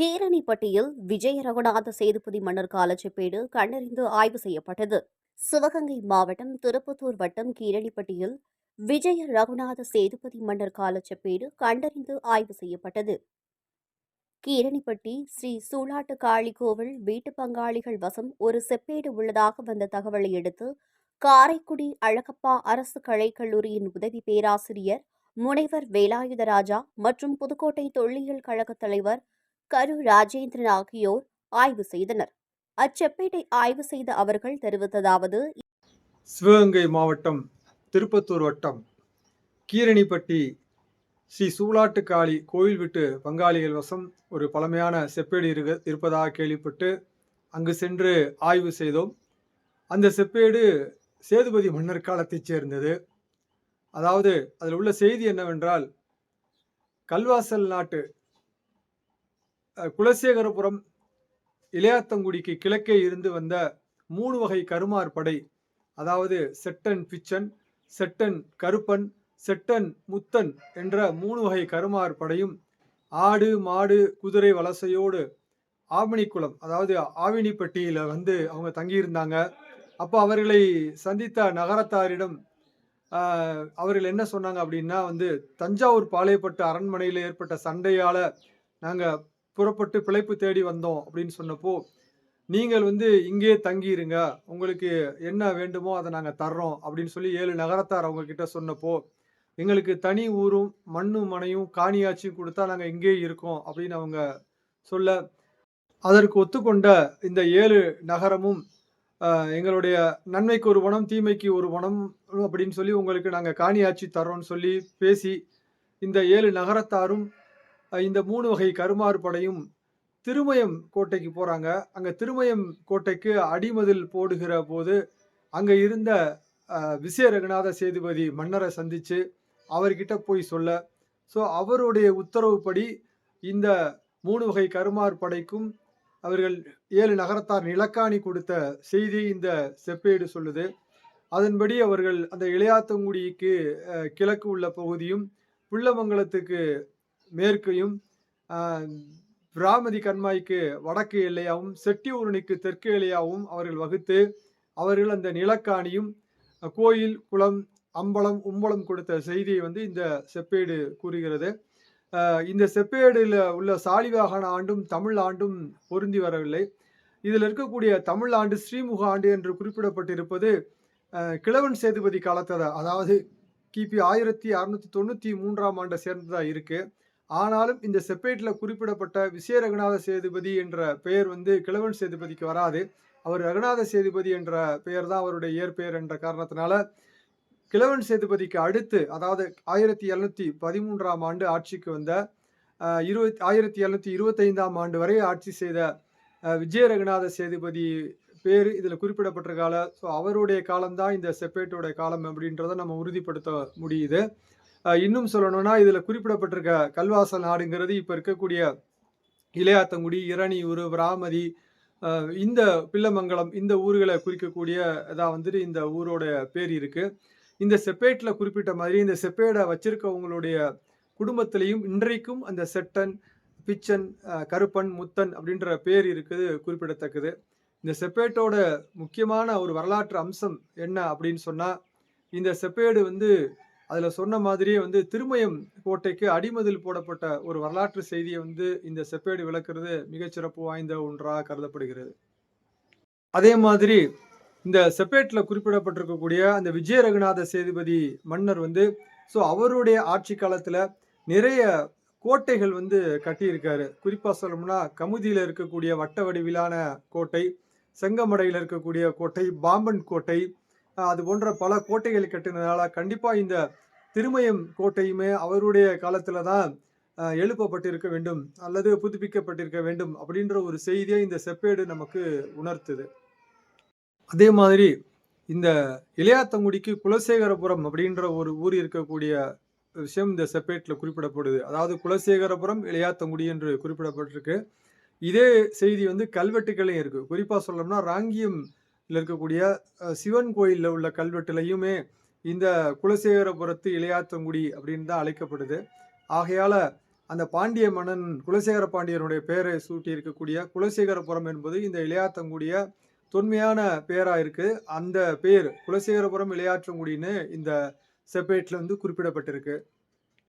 கீரணிப்பட்டியில் விஜய ரகுநாத சேதுபதி மன்னர் காலச்செப்பேடு கண்டறிந்து ஆய்வு செய்யப்பட்டது. சிவகங்கை மாவட்டம் திருப்பத்தூர் வட்டம் கீரணிப்பட்டியில் விஜய ரகுநாத சேதுபதி மன்னர் காலச்செப்பேடு கண்டறிந்து ஆய்வு செய்யப்பட்டது. கீரணிப்பட்டி ஸ்ரீ சூளாட்டு காளி கோவில் வீட்டு பங்காளிகள் வசம் ஒரு செப்பேடு உள்ளதாக வந்த தகவலை அடுத்து காரைக்குடி அழகப்பா அரசு கலைக்கல்லூரியின் உதவி பேராசிரியர் முனைவர் வேலாயுதராஜா மற்றும் புதுக்கோட்டை தொல்லியல் கழக தலைவர் கரு ராஜேந்திரன் ஆகியோர் ஆய்வு செய்தனர். அச்செப்பேட்டை ஆய்வு செய்த அவர்கள் தெரிவித்ததாவது சிவகங்கை மாவட்டம் திருப்பத்தூர் வட்டம் கீரணிப்பட்டி ஸ்ரீ சூலாட்டுக்காளி கோயில் விட்டு பங்காளிகள் வசம் ஒரு பழமையான செப்பேடு இருக்க இருப்பதாக கேள்விப்பட்டு அங்கு சென்று ஆய்வு செய்தோம். அந்த செப்பேடு சேதுபதி மன்னர் காலத்தைச் சேர்ந்தது. அதாவது அதில் உள்ள செய்தி என்னவென்றால் கல்வாசல் நாட்டு குலசேகரபுரம் இளையாத்தங்குடிக்கு கிழக்கே இருந்து வந்த மூணு வகை கருமார் படை. அதாவது Sutton Pichan Sutton Karuppan Sutton முத்தன் என்ற மூணு வகை கருமார் படையும் ஆடு மாடு குதிரை வலசையோடு ஆவணிக்குளம் அதாவது ஆவினிப்பட்டியில் வந்து அவங்க தங்கியிருந்தாங்க. அப்போ அவர்களை சந்தித்த நகரத்தாரிடம் அவர்கள் என்ன சொன்னாங்க அப்படின்னா வந்து தஞ்சாவூர் பாளையப்பட்டு அரண்மனையில் ஏற்பட்ட சண்டையால் நாங்கள் புறப்பட்டு பிழைப்பு தேடி வந்தோம் அப்படின்னு சொன்னப்போ நீங்கள் வந்து இங்கே தங்கியிருங்க. உங்களுக்கு என்ன வேண்டுமோ அதை நாங்கள் தர்றோம். அப்படின்னு சொல்லி ஏழு நகரத்தார் அவங்க கிட்ட சொன்னப்போ எங்களுக்கு தனி ஊரும் மண்ணும் மனையும் காணியாட்சியும் கொடுத்தா நாங்கள் இங்கே இருக்கோம். அப்படின்னு அவங்க சொல்ல அதற்கு ஒத்துக்கொண்ட இந்த ஏழு நகரமும் எங்களுடைய நன்மைக்கு ஒரு வனம் தீமைக்கு ஒரு வனம் அப்படின்னு சொல்லி உங்களுக்கு நாங்கள் காணியாட்சி தர்றோம்னு சொல்லி பேசி இந்த ஏழு நகரத்தாரும் இந்த மூணு வகை கருமாறு படையும் திருமயம் கோட்டைக்கு போறாங்க. அங்க திருமயம் கோட்டைக்கு அடிமதில் போடுகிற போது அங்க இருந்த விசய ரகுநாத சேதுபதி மன்னரை சந்திச்சு அவர்கிட்ட போய் சொல்ல. ஸோ அவருடைய உத்தரவுப்படி இந்த மூணு வகை கருமார் படைக்கும் அவர்கள் ஏழு நகரத்தார் நிலக்காணி கொடுத்த செய்தி இந்த செப்பேடு சொல்லுது. அதன்படி அவர்கள் அந்த இளையாத்தங்குடிக்கு கிழக்கு உள்ள பகுதியும் புள்ளமங்கலத்துக்கு மேற்கையும் பிராமதி கண்மாய்க்கு வடக்கு எல்லையாகவும் செட்டியூரணிக்கு தெற்கு எல்லையாகவும் அவர்கள் வகுத்து அவர்கள் அந்த நிலக்காணியும் கோயில் குளம் அம்பலம் உம்பலம் கொடுத்த செய்தியை வந்து இந்த செப்பேடு கூறுகிறது. இந்த செப்பேடில் உள்ள சாலிவாகன ஆண்டும் தமிழ் ஆண்டும் பொருந்தி வரவில்லை. இதில் இருக்கக்கூடிய தமிழ் ஆண்டு ஸ்ரீமுக ஆண்டு என்று குறிப்பிடப்பட்டிருப்பது கிழவன் சேதுபதி காலத்தத அதாவது கிபி ஆயிரத்தி அறுநூத்தி தொண்ணூற்றி மூன்றாம் ஆண்டை சேர்ந்ததாக இருக்குது ஆனாலும் இந்த செப்பேட்டில் குறிப்பிடப்பட்ட விசய ரகுநாத சேதுபதி என்ற பெயர் வந்து கிழவன் சேதுபதிக்கு வராது. அவர் ரகுநாத சேதுபதி என்ற பெயர் தான் அவருடைய இயற்பெயர் என்ற காரணத்தினால கிழவன் சேதுபதிக்கு அடுத்து அதாவது ஆயிரத்தி எழுநூத்தி பதிமூன்றாம் ஆண்டு ஆட்சிக்கு வந்த இருபத்தி ஆயிரத்தி எழுநூத்தி இருபத்தைந்தாம் ஆண்டு வரை ஆட்சி செய்த விஜய ரகுநாத சேதுபதி பேர் இதில் குறிப்பிடப்பட்டிருக்கால ஸோ அவருடைய காலம்தான் இந்த செப்பேட்டோட காலம் அப்படின்றத நம்ம உறுதிப்படுத்த முடியுது. இன்னும் சொல்லணும்னா இதில் குறிப்பிடப்பட்டிருக்க கல்வாசல் நாடுங்கிறது இப்போ இருக்கக்கூடிய இளையாத்தங்குடி இரணியூர் பிராமதி இந்த பிள்ளமங்கலம் இந்த ஊர்களை குறிக்கக்கூடிய இதாக வந்துட்டு இந்த ஊரோட பேர் இருக்குது இந்த செப்பேட்டில் குறிப்பிட்ட மாதிரி இந்த செப்பேடை வச்சிருக்கவங்களுடைய குடும்பத்திலையும் இன்றைக்கும் அந்த செட்டன் பிச்சன் கருப்பன் முத்தன் அப்படின்ற பேர் இருக்குது குறிப்பிடத்தக்கது. இந்த செப்பேட்டோட முக்கியமான ஒரு வரலாற்று அம்சம் என்ன அப்படின்னு சொன்னால் இந்த செப்பேடு வந்து அதில் சொன்ன மாதிரியே வந்து திருமயம் கோட்டைக்கு அடிமதில் போடப்பட்ட ஒரு வரலாற்று செய்தியை வந்து இந்த செப்பேடு விளக்குறது மிகச்சிறப்பு வாய்ந்த ஒன்றாக கருதப்படுகிறது. அதே மாதிரி இந்த செப்பேட்டில் குறிப்பிடப்பட்டிருக்கக்கூடிய அந்த விஜய ரகுநாத சேதுபதி மன்னர் வந்து ஸோ அவருடைய ஆட்சி காலத்தில் நிறைய கோட்டைகள் வந்து கட்டியிருக்காரு. குறிப்பாக சொல்லணும்னா கமுதியில் இருக்கக்கூடிய வட்ட வடிவிலான கோட்டை செங்கமடையில் இருக்கக்கூடிய கோட்டை பாம்பன் கோட்டை அது போன்ற பல கோட்டைகள் கட்டினதால கண்டிப்பாக இந்த திருமயம் கோட்டையுமே அவருடைய காலத்தில் தான் எழுப்பப்பட்டிருக்க வேண்டும் அல்லது புதுப்பிக்கப்பட்டிருக்க வேண்டும் அப்படின்ற ஒரு செய்தியை இந்த செப்பேடு நமக்கு உணர்த்துது. அதே மாதிரி இந்த இளையாத்தங்குடிக்கு குலசேகரபுரம் அப்படின்ற ஒரு ஊர் இருக்கக்கூடிய விஷயம் இந்த செப்பேட்டில் குறிப்பிடப்படுது. அதாவது குலசேகரபுரம் இளையாத்தங்குடி என்று குறிப்பிடப்பட்டிருக்கு. இதே செய்தி வந்து கல்வெட்டுகளையும் இருக்குது குறிப்பாக சொல்லணும்னா ராங்கியம் இருக்கக்கூடிய சிவன் கோயிலில் உள்ள கல்வெட்டுலையுமே இந்த குலசேகரபுரத்து இளையாத்தங்குடி அப்படின்னு தான் அழைக்கப்படுது. ஆகையால் அந்த பாண்டிய மன்னன் குலசேகர பாண்டியனுடைய பெயரை சூட்டி இருக்கக்கூடிய குலசேகரபுரம் என்பது இந்த இளையாத்தங்குடிய தொன்மையான பெயராக இருக்குது அந்த பேர் குலசேகரபுரம் இளையாற்றங்குடின்னு இந்த செப்பேட்டில் வந்து குறிப்பிடப்பட்டிருக்கு.